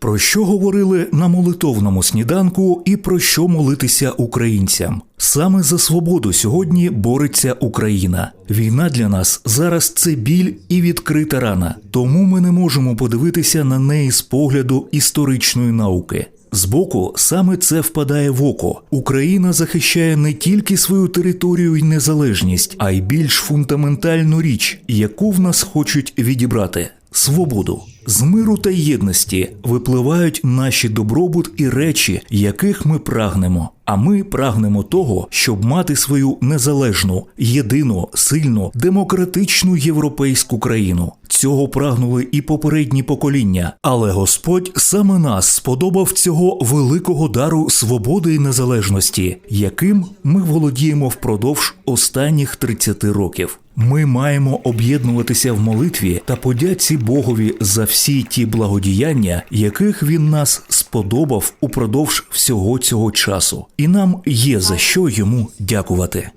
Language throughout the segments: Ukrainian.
Про що говорили на молитовному сніданку і про що молитися українцям? Саме за свободу сьогодні бореться Україна. Війна для нас зараз це біль і відкрита рана. Тому ми не можемо подивитися на неї з погляду історичної науки. Збоку саме це впадає в око. Україна захищає не тільки свою територію і незалежність, а й більш фундаментальну річ, яку в нас хочуть відібрати свободу. З миру та єдності випливають наші добробут і речі, яких ми прагнемо. А ми прагнемо того, щоб мати свою незалежну, єдину, сильну, демократичну європейську країну. Цього прагнули і попередні покоління, але Господь саме нас сподобав цього великого дару свободи і незалежності, яким ми володіємо впродовж останніх 30 років. Ми маємо об'єднуватися в молитві та подяці Богові за всі ті благодіяння, яких він нас сподобав упродовж всього цього часу, і нам є за що йому дякувати.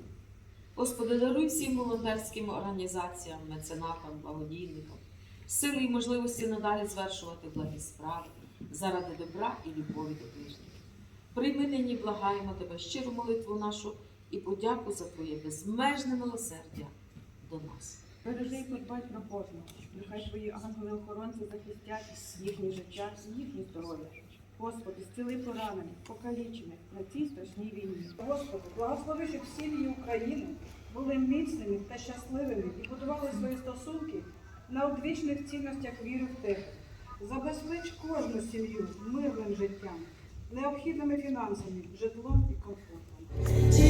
Господи, даруй всім волонтерським організаціям, меценатам, благодійникам, сили і можливості надалі звершувати благі справи заради добра і любові до ближніх. Прийми нині, благаємо тебе щиру молитву нашу і подяку за Твоє безмежне милосердя до нас. Бережи і подбай про кожного. Нехай твої ангели-охоронці захистять їхнє життя і їхнє здоров'я. Господи, зціли поранених, покалічених на цій страшній війні. Господи, благослови, щоб сім'ї України були міцними та щасливими і будували свої стосунки на одвічних цінностях віри в тебе. Забезпеч кожну сім'ю мирним життям, необхідними фінансами, житлом і комфортом.